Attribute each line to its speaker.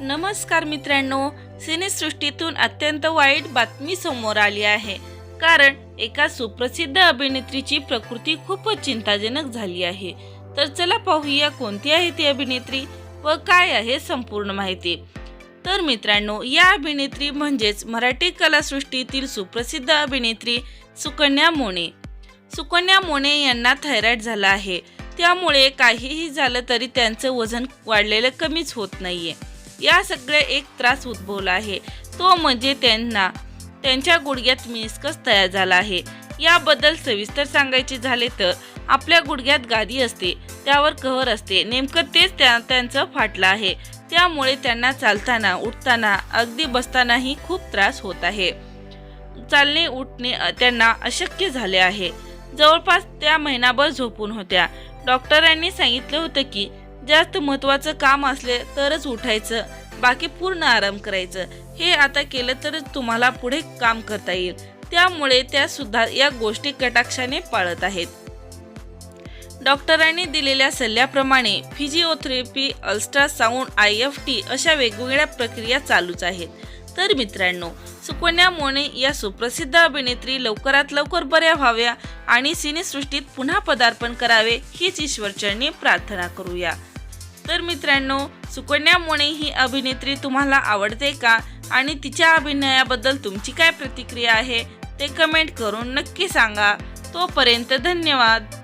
Speaker 1: नमस्कार मित्रांनो सिनेसृष्टीतून अत्यंत वाईट बातमी समोर आली आहे. कारण एका सुप्रसिद्ध अभिनेत्रीची प्रकृती खूपच चिंताजनक झाली आहे. तर चला पाहूया कोणती आहे ती अभिनेत्री व काय आहे संपूर्ण माहिती. तर मित्रांनो या अभिनेत्री म्हणजेच मराठी कलासृष्टीतील सुप्रसिद्ध अभिनेत्री सुकन्या मोने. सुकन्या मोने यांना थायरॉइड झाला आहे. त्यामुळे काहीही झालं तरी त्यांचं वजन वाढलेलं कमीच होत नाहीये. या सगळ्या एक त्रास उद्भवला आहे. तो म्हणजे त्यांना त्यांच्या गुडघ्यात मिनिस्कस तयार झाला आहे. याबद्दल सविस्तर सांगायचे झाले तर आपल्या गुडघ्यात गादी असते त्यावर कव्हर असते. नेमकं तेच त्या त्यांचं फाटलं आहे. त्यामुळे त्यांना चालताना उठताना अगदी बसतानाही खूप त्रास होत आहे. चालणे उठणे त्यांना अशक्य झाले आहे. जवळपास त्या महिनाभर झोपून होत्या. डॉक्टरांनी सांगितलं होतं की जास्त महत्त्वाचं काम असले तरच उठायचं बाकी पूर्ण आराम करायचं. हे आता केलं तरच तुम्हाला पुढे काम करता येईल. त्यामुळे त्या सुद्धा या गोष्टी कटाक्षाने पाळत आहेत. डॉक्टरांनी दिलेल्या सल्ल्याप्रमाणे physiotherapy ultrasound I F T अशा वेगवेगळ्या प्रक्रिया चालूच आहेत. तर मित्रांनो सुकन्या मोने या सुप्रसिद्ध अभिनेत्री लवकरात लवकर बऱ्या व्हाव्या आणि सिनेसृष्टीत पुन्हा पदार्पण करावे हीच ईश्वरचरणी प्रार्थना करूया. तर मित्रांनो सुकन्या मोने ही अभिनेत्री तुम्हाला आवडते का? आणि तिच्या अभिनयाबद्दल तुमची काय प्रतिक्रिया आहे? ते कमेंट करून नक्की सांगा. तोपर्यंत धन्यवाद.